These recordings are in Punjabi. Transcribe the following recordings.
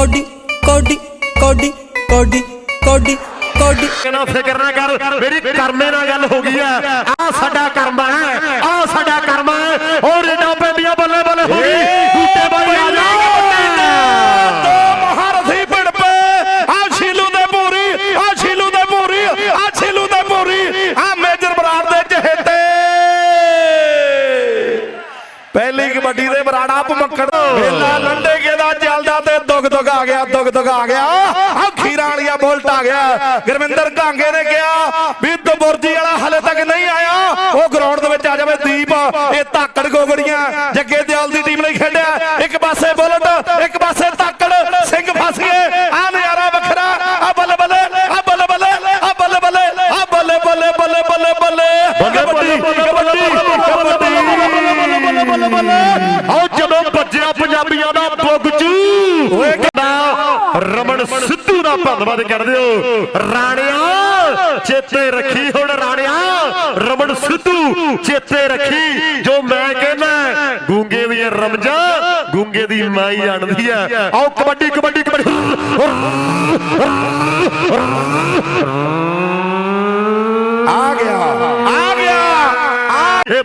ਕੋਡੀ ਕੋਡੀ ਕੋਡੀ ਕੋਡੀ ਕੋਡੀ ਕੋਡੀ। ਕਿਨਾ ਫਿਕਰ ਨਾ ਕਰ ਮੇਰੀ ਕਰਮੇ ਨਾਲ ਗੱਲ ਹੋ ਗਈ ਆ ਆ ਸਾਡਾ ਕਰਮ ਹੈ ਆ ਸਾਡਾ ਕਰਮ ਹੈ ਹੋਰ ਰੇਡਾਂ ਪੈਂਦੀਆਂ ਬੱਲੇ ਬੱਲੇ ਹੋ ਗਈ। ਪਹਿਲੀ ਕਬੱਡੀ ਦੇ ਬਰਾੜਾ ਭਮੱਕੜ ਵੇਲਾ ਲੰਡੇ ਕੇ ਦਾ ਚੱਲਦਾ ਤੇ ਦੁਗ ਦੁਗ ਆ ਗਿਆ ਦੁਗ ਦੁਗ ਆ ਗਿਆ। ਆ ਖੀਰਾਂ ਵਾਲੀਆ ਬੋਲਟ ਆ ਗਿਆ। ਗੁਰਵਿੰਦਰ ਘਾਂਗੇ ਨੇ ਕਿਹਾ ਵੀ ਦਬੁਰਜੀ ਵਾਲਾ ਹਲੇ ਤੱਕ ਨਹੀਂ ਆਇਆ। ਉਹ ਗਰਾਊਂਡ ਦੇ ਵਿੱਚ ਆ ਜਾਵੇ ਦੀਪ। ਇਹ ਧਾਕੜ ਗੋਗੜੀਆਂ ਜੱਗੇ ਦਿਆਲ ਦੀ ਟੀਮ ਲਈ ਖੇਡਿਆ। ਇੱਕ ਪਾਸੇ ਬੁਲਟ ਇੱਕ ਪਾਸੇ ਧਾਕੜ। ਸਿੰਘ ਫਸ ਗਏ। ਆ ਨਜ਼ਾਰਾ ਵੱਖਰਾ। ਆ ਬੱਲੇ ਬੱਲੇ ਆ ਬੱਲੇ ਬੱਲੇ ਆ ਬੱਲੇ ਬੱਲੇ ਆ ਬੱਲੇ ਬੱਲੇ ਬੱਲੇ ਬੱਲੇ ਬੱਲੇ। ਬੱਲੇ ਬੱਲੇ। ਕਬੱਡੀ। ਕਬੱਡੀ ਆਓ ਜਦੋਂ ਵੱਜਿਆ ਪੰਜਾਬੀਆਂ ਦਾ ਬੁਗਚੂ ਓਏ ਰਮਨ ਸਿੱਧੂ ਦਾ ਧੰਨਵਾਦ ਕਰਦੇ ਹੋ ਰਾਣਿਆ ਚੇਤੇ ਰੱਖੀ ਹੁਣ ਰਾਣਿਆ। ਰਮਨ ਸਿੱਧੂ ਚੇਤੇ ਰੱਖੀ। ਜੋ ਮੈਂ ਕਹਿੰਦਾ ਗੂੰਗੇ ਦੀਆਂ ਰਮਜਾਂ ਗੂੰਗੇ ਦੀ ਮਾਈ ਜਾਣਦੀ ਆ। ਆਓ ਕਬੱਡੀ ਕਬੱਡੀ ਕਬੱਡੀ ਆ ਗਿਆ ਆ ਗਿਆ ਆ ਇਹ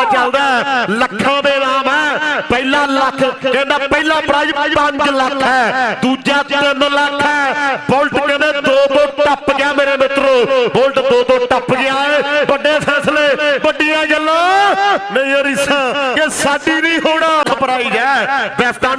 ਬੜਾ ਚੱਲਦਾ ਲੱਖਾਂ ਦੇ ਨਾਮ ਹੈ। ਪਹਿਲਾ ਲੱਖ, ਕਹਿੰਦਾ ਪਹਿਲਾ ਪ੍ਰਾਈਜ਼ 5 ਲੱਖ ਹੈ। ਦੂਜਾ 3 ਲੱਖ ਹੈ। ਬੁਲਟ ਕਹਿੰਦੇ ਦੋ ਦੋ ਟੱਪ ਗਿਆ ਮੇਰੇ ਮਿੱਤਰੋ। ਬੁਲਟ ਦੋ ਦੋ ਟੱਪ ਗਿਆ ਹੈ ਵੱਡੇ ਫੈਸਲੇ, ਵੱਡੀਆਂ ਗੱਲਾਂ। ਨਹੀਂ ਅਰੀਸਾ ਕਿ ਸਾਡੀ ਨਹੀਂ ਹੋਣਾ। ਪ੍ਰਾਈਜ਼ ਹੈ। ਬੈਸਟਾਂ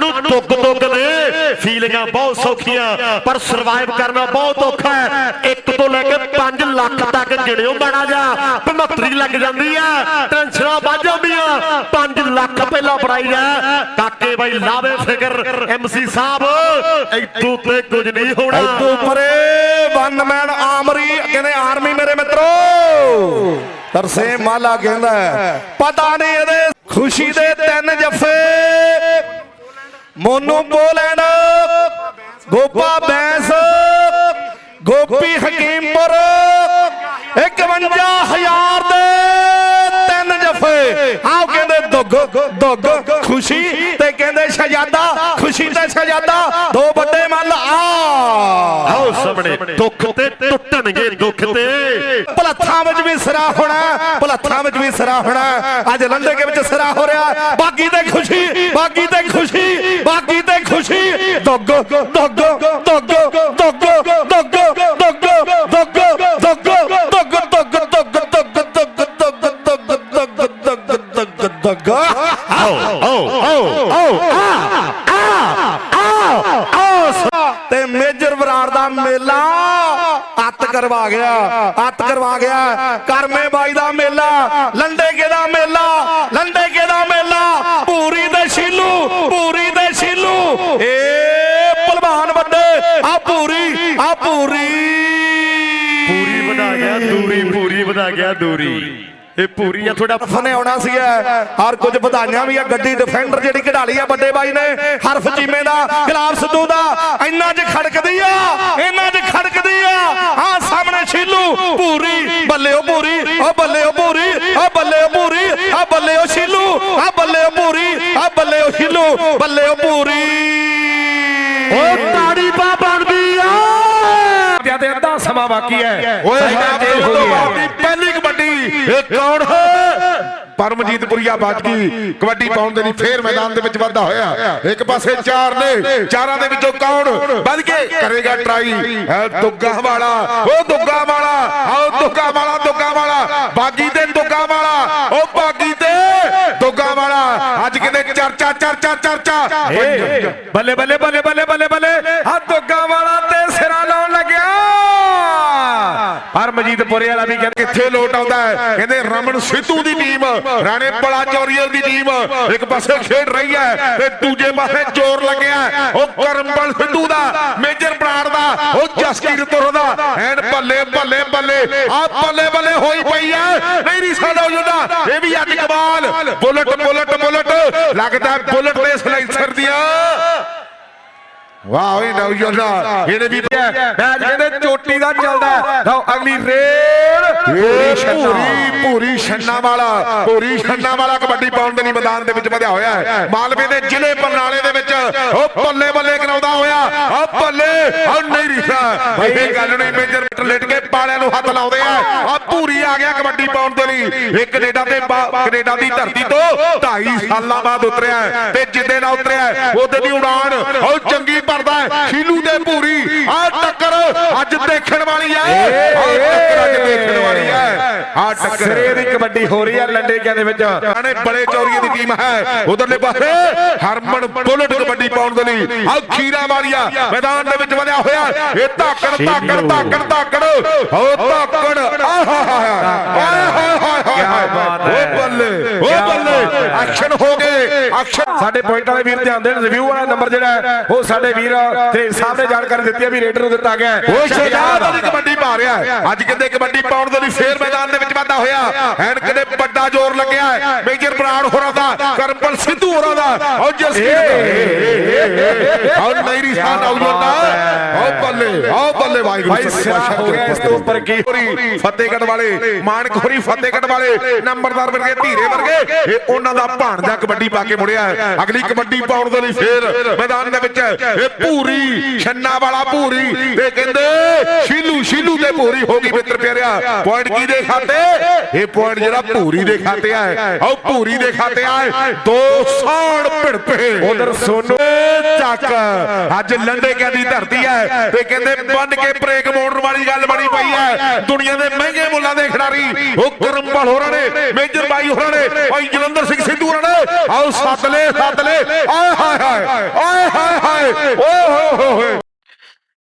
ਦੁੱਗ ਨੇ। ਫੀਲਿੰਗਾਂ ਬਹੁਤ ਸੌਖੀਆਂ ਪਰ ਸਰਵਾਈਵ ਕਰਨਾ ਬਹੁਤ ਔਖਾ ਹੈ। ਇੱਕ ਤੋਂ ਲੈ ਕੇ 5 ਲੱਖ ਤੱਕ ਗਿਣਿਓ ਮਾੜਾ ਜਾ 75 ਲੱਗ ਜਾਂਦੀ ਆ ਟੈਨਸ਼ਨਾਂ ਵੱਜ ਜਾਂਦੀਆਂ। 5 ਲੱਖ ਪਹਿਲਾ ਪ੍ਰਾਈਜ਼ ਹੈ ਕਾਕੇ ਬਾਈ ਲਾਵੇ ਫਿਕਰ ਐਮਸੀ ਸਾਹਿਬ ਇਤੋਂ ਤੇ ਕੁਝ ਨਹੀਂ ਹੋਣਾ। ਇਤੋਂ ਪਰੇ ਵਨ ਮੈਨ ਆਮਰੀ ਕਹਿੰਦੇ ਆਰਮੀ ਮੇਰੇ ਮਿੱਤਰੋ। ਤਰਸੇ ਮਾਲਾ ਕਹਿੰਦਾ ਪਤਾ ਨਹੀਂ ਇਹਦੇ ਖੁਸ਼ੀ ਦੇ ਤਿੰਨ ਜੱਫੇ। ਮੋਨੂ ਪੋਲੈਂਡ ਗੋਪਾ ਬੈਂਸ। ਗੋਪੀ ਹਕੀਮਪੁਰ। ਦੁੱਗ ਖੁਸ਼ੀ ਤੇ ਕਹਿੰਦੇ ਸ਼ਹਜ਼ਾਦਾ ਖੁਸ਼ੀ ਤੇ ਸ਼ਹਜ਼ਾਦਾ ਦੋ ਵੱਡੇ ਮੱਲ ਆ। ਆਓ ਸਾਹਮਣੇ ਦੁੱਖ ਤੇ ਟੁੱਟਣਗੇ ਦੁੱਖ ਤੇ। ਭਲੱਥਾਂ ਵਿੱਚ ਵੀ ਸਿਰਾ ਹੋਣਾ ਭਲੱਥਾਂ ਵਿੱਚ ਵੀ ਸਿਰਾ ਹੋਣਾ। ਅੱਜ ਲੰਡੇ ਕੇ ਵਿੱਚ ਸਿਰਾ ਹੋ ਰਿਹਾ ਬਾਗੀ ਤੇ ਖੁਸ਼ੀ ਬਾਗੀ ਤੇ ਖੁਸ਼ੀ ਬਾਗੀ ਤੇ ਖੁਸ਼ੀ। ਦੁੱਗ ਦੁੱਗ ਆਓ ਆਓ ਆਓ ਆਓ ਆ ਆ ਤੇ ਮੇਜਰ ਬਰਾੜ ਦਾ ਮੇਲਾ ਅੱਤ ਕਰਵਾ ਗਿਆ, ਅੱਤ ਕਰਵਾ ਗਿਆ। ਕਰਮੇ ਬਾਈ ਦਾ ਮੇਲਾ ਲੰਡੇ ਕੇ ਦਾ ਮੇਲਾ ਲੰਡੇ ਕੇ ਦਾ ਮੇਲਾ। ਪੂਰੀ ਦੇ ਸ਼ੀਲੂ, ਪੂਰੀ ਦੇ ਸ਼ੀਲੂ। ਏ ਭਲਵਾਨ ਵੱਡੇ, ਆ ਪੂਰੀ ਆ ਪੂਰੀ। ਪੂਰੀ ਵਧਾ ਗਿਆ, ਦੂਰੀ, ਪੂਰੀ ਵਧਾ ਗਿਆ, ਦੂਰੀ। ਇਹ ਪੂਰੀ ਆ ਥੋੜਾ ਫਨੇ ਆਉਣਾ ਸੀਗਾ ਹਰ ਕੁਝ ਵਧਾਈਆਂ ਵੀ ਆ ਗੱਡੀ ਡਿਫੈਂਡਰ ਜਿਹੜੀ ਕਢਾਲੀ ਆ ਵੱਡੇ ਬਾਈ ਨੇ। ਹਰਫ ਚੀਮੇ ਦਾ ਗੁਲਾਬ ਸਿੱਧੂ ਦਾ। ਇੰਨਾ 'ਚ ਖੜਕਦੀ ਆ ਇੰਨਾ 'ਚ ਖੜਕਦੀ ਆ। ਆ ਸਾਹਮਣੇ ਸ਼ੀਲੂ ਪੂਰੀ ਬੱਲੇ ਉਹ ਪੂਰੀ ਆ ਬੱਲੇ ਉਹ ਪੂਰੀ ਆ ਬੱਲੇ ਉਹ ਪੂਰੀ ਆ ਬੱਲੇ ਉਹ ਸ਼ੀਲੂ ਆ ਬੱਲੇ ਉਹ ਪੂਰੀ ਆ ਬੱਲੇ ਉਹ ਸ਼ੀਲੂ ਬੱਲੇ ਉਹ ਪੂਰੀ। ਉਹ ਤਾੜੀ ਪਾ ਬਣਦੀ ਆ। ਤੇ ਅੱਧਾ ਸਮਾਂ ਬਾਕੀ ਹੈ। ਓਏ ਤੋਂ ਪਹਿਲੀ ਇਹ ਕੌਣ ਹੈ? ਪਰਮਜੀਤਪੁਰੀਆ ਬਚ ਕਬੱਡੀ ਪਾਉਣ ਦੇ ਲਈ ਫੇਰ ਮੈਦਾਨ ਦੇ ਵਿੱਚ ਵਾਧਾ ਹੋਇਆ। ਇੱਕ ਪਾਸੇ ਚਾਰ ਨੇ, ਚਾਰਾਂ ਦੇ ਵਿੱਚੋਂ ਕੌਣ? ਵੱਧ ਕੇ ਕਰੇਗਾ ਟਰਾਈ ਦੁੱਗਾ ਵਾਲਾ ਉਹ ਦੁੱਗਾ ਵਾਲਾ ਆਓ ਦੁੱਗਾ ਵਾਲਾ ਦੁੱਗਾ ਵਾਲਾ ਬਾਗੀ ਤੇ ਦੁੱਗਾ ਵਾਲਾ ਉਹ ਬਾਗੀ ਤੇ ਦੁੱਗਾ ਵਾਲਾ ਅੱਜ ਕਿਤੇ ਚਰਚਾ ਚਰਚਾ ਚਰਚਾ। ਬੱਲੇ ਬੱਲੇ ਬੱਲੇ ਬੱਲੇ ਬੱਲੇ ਬੱਲੇ। ਆ ਦੁੱਗਾ ਵਾਲਾ ਤੇ ਸਿਰਾ ਲਾਉਣ ਲੱਗਿਆ। ਪਰਮਜੀਤਪੁਰੇ ਵਾਲਾ ਵੀ ਕਹਿੰਦੇ ਕਿੱਥੇ ਲੋਟ ਆਉਂਦਾ ਹੈ। ਕਹਿੰਦੇ ਰਮਨ ਸਿੱਧੂ ਦੀ ਟੀਮ, ਰਾਣੇ ਬੜਾ ਚੌਰੀਅਲ ਦੀ ਟੀਮ, ਇੱਕ ਪਾਸੇ ਖੇਡ ਰਹੀ ਹੈ ਤੇ ਦੂਜੇ ਪਾਸੇ ਜ਼ੋਰ ਲੱਗਿਆ ਉਹ ਕਰਮਬਲ ਸਿੱਧੂ ਦਾ, ਮੇਜਰ ਬਰਾੜ ਦਾ, ਉਹ ਜਸਕੀਰ ਤੁਰ ਦਾ। ਐਨ ਬੱਲੇ ਬੱਲੇ ਬੱਲੇ, ਆ ਬੱਲੇ ਬੱਲੇ ਹੋਈ ਪਈ ਹੈ। ਨਹੀਂ ਨਹੀਂ, ਸਾਡਾ ਹੁੰਦਾ ਇਹ ਵੀ ਅੱਜ ਕਮਾਲ। Bullet Bullet Bullet. ਲੱਗਦਾ ਬੁਲਟ ਦੇ ਸਲਾਈਸਰ ਦੀਆਂ। ਵਾਹ ਓਏ ਨੌਜਵਾਨਾ ਇਹਨੇ ਵੀ ਮੈਚ ਕਹਿੰਦੇ ਚੋਟੀ ਦਾ ਚੱਲਦਾ। ਲਓ ਅਗਲੀ ਰੇਡ ਪੂਰੀ ਪੂਰੀ ਛੰਨਾ ਵਾਲਾ। ਪੂਰੀ ਛੰਨਾ ਵਾਲਾ ਕਬੱਡੀ ਪਾਉਣ ਦੇ ਲਈ ਮੈਦਾਨ ਦੇ ਵਿੱਚ ਵਧਿਆ ਹੋਇਆ ਹੈ। ਮਾਲਵੇ ਦੇ ਜ਼ਿਲ੍ਹੇ ਬਰਨਾਲੇ ਦੇ ਵਿੱਚ ਉਹ ਬੱਲੇ ਬੱਲੇ ਕਰਾਉਂਦਾ ਹੋਇਆ। ਆ ਬੱਲੇ ਆ ਨਹੀਂ ਰਿਸ਼ਾ ਇਹ ਗੱਲ ਨਹੀਂ ਮੇਜਰ ਲਿਟ ਕੇ ਪਾਲਿਆਂ ਨੂੰ ਹੱਥ ਲਾਉਂਦੇ ਆ। ਆ ਪੂਰੀ ਆ ਗਿਆ ਕਬੱਡੀ ਪਾਉਣ ਦੇ ਲਈ। ਇਹ ਕੈਨੇਡਾ ਤੇ ਕੈਨੇਡਾ ਦੀ ਧਰਤੀ ਤੋਂ 2.5 ਸਾਲਾਂ ਬਾਅਦ ਉਤਰਿਆ ਤੇ ਜਿੱਦੇ ਨਾਲ ਉਤਰਿਆ ਉਹਦੇ ਦੀ ਉਡਾਨ। ਉਹ ਚੰਗੀ ਭਰਦਾ ਹੈ। ਸ਼ੀਲੂ ਦੇ ਪੂਰੀ ਆ ਟੱਕਰ ਅੱਜ ਦੇਖਣ ਵਾਲੀ ਹੈ। ਆ ਟੱਕਰ ਅੱਜ ਦੇਖਣ ਵਾਲੀ ਹੈ। ਆ ਟੱਕਰ। ਸਿਰੇ ਦੀ ਕਬੱਡੀ ਹੋ ਰਹੀ ਹੈ ਲੰਡੇਕਿਆਂ ਦੇ ਵਿੱਚ। ਆਣੇ ਬੜੇ ਚੌਰੀਏ ਦੀ ਟੀਮ ਹੈ। ਉਧਰਲੇ ਪਾਸੇ ਹਰਮਨ ਬੁਲਟ ਕਬੱਡੀ ਪਾਉਣ ਦੇ ਲਈ। ਆ ਖੀਰਾ ਮਾਰੀਆ। ਮੈਦਾਨ ਦੇ ਵਿੱਚ ਵਧਿਆ ਹੋਇਆ। ਇਹ ਧਾਕੜ ਧਾਕੜ ਧਾਕੜ ਧਾਕੜ। ਹੋ ਧਾਕੜ। ਆਹਾ ਹਾਏ ਹਾਏ ਹਾਏ ਹਾਏ ਓ ਬੱਲੇ। ਓ ਬੱਲੇ ਐਕਸ਼ਨ ਹੋ ਗਏ। ਐਕਸ਼ਨ ਸਾਡੇ ਪੁਆਇੰਟ ਵਾਲੇ ਵੀਰ ਧਿਆਨ ਦੇਣ। ਰਿਵਿਊ ਵਾਲਾ ਨੰਬਰ ਜਿਹੜਾ ਉਹ ਸਾਡੇ ਵੀਰ ਤੇ ਸਾਹਮਣੇ ਜਾਣਕਾਰੀ ਦਿੱਤੀ ਹੈ ਵੀ ਰੇਡਰ ਨੂੰ ਦਿੱਤਾ ਗਿਆ। ਉਹ ਸ਼ਹਿਜ਼ਾਦ ਦੀ ਕਬੱਡੀ ਪਾ ਰਿਹਾ। ਅੱਜ ਕਹਿੰਦੇ ਕਬੱਡੀ ਪਾਉਣ ਦੇ ਲਈ ਫੇਰ ਮੈਦਾਨ ਦੇ ਵਿੱਚ ਵਾਧਾ ਹੋਇਆ। ਐਨ ਕਹਿੰਦੇ ਵੱਡਾ ਜ਼ੋਰ ਲੱਗਿਆ ਮੇਜਰ ਬਰਾੜ ਹੋਰਾਂ ਦਾ ਕਰਮਪਲ ਸਿੱਧੂ ਹੋਰਾਂ ਦਾ। ਔਰ ਜਸਕੀਰ ਔਰ ਨਈਰੀ ਸਾਹ ਨੌਜਵਾਨਾ ਔ ਬੱਲੇ ਔ ਬੱਲੇ ਵਾਹਿਗੁਰੂ ਪਾਤਸ਼ਾਹ ਹੋ ਗਿਆ ਇਸ ਤੋਂ ਉੱਪਰ ਕੀ? ਹੋਰੀ ਵਾਲੇ ਮਾਨਕਖੋਰੀ ਫਤਿਹਗੜ੍ਹ ਵਾਲੇ ਨੰਬਰਦਾਰ ਵਰਗੇ ਧੀਰੇ ਵਰਗੇ ਇਹ ਉਹਨਾਂ ਦਾ ਭਾਣਜਾ ਕਬੱਡੀ ਪਾ ਕੇ ਮੁੜਿਆ ਅਗਲੀ ਕਬੱਡੀ ਪਾਉਣ ਦੇ ਲਈ ਫੇਰ ਮੈਦਾਨ ਦੇ ਵਿੱਚ ਇਹ ਭੂਰੀ, ਛੰਨਾ ਵਾਲਾ ਭੂਰੀ। ਤੇ ਕਹਿੰਦੇ ਸ਼ੀਲੂ ਸ਼ੀਲੂ ਤੇ ਭੂਰੀ ਹੋ ਗਈ ਮਿੱਤਰ ਪੁਆਇੰਟ ਕੀ ਦੇ ਖਾਤੇ? ਇਹ ਪੁਆਇੰਟ ਜਿਹੜਾ ਭੂਰੀ ਦੇ ਖਾਤੇ ਆ। ਉਹ ਭੂਰੀ ਦੇ ਖਾਤੇ ਆ। ਦੋ ਭਿੜਪੇ ਉਧਰ ਸੋਨੂ ਚੱਕ। ਅੱਜ ਲੰਡੇ ਦੀ ਧਰਤੀ ਹੈ ਤੇ ਕਹਿੰਦੇ ਬੰਨ ਕੇ ਬ੍ਰੇਕ ਮੋੜਨ ਵਾਲੀ ਗੱਲ ਬਣੀ ਪਈ ਹੈ ਦੁਨੀਆ ਦੇ ਮਹਿੰਗੇ ਮੁੱਲਾਂ ਦੇ ਖਿਡਾਰੀ। ਉਹ ਕਰਮਪਾਲ ਹੋਰਾਂ ਨੇ, ਮੇਜਰ ਬਾਈ ਹੋਰਾਂ ਨੇ, ਭਾਈ ਜਲੰਧਰ ਸਿੰਘ ਸਿੱਧੂ ਹੋਰਾਂ ਨੇ। ਆਓ, ਸੱਦ ਲੈ ਸੱਦ ਲੈ। ਆਏ ਹਾਏ ਹਾਏ, ਆਏ ਹਾਏ ਹਾਏ। ਓਏ ਹੋਏ ਹੋਏ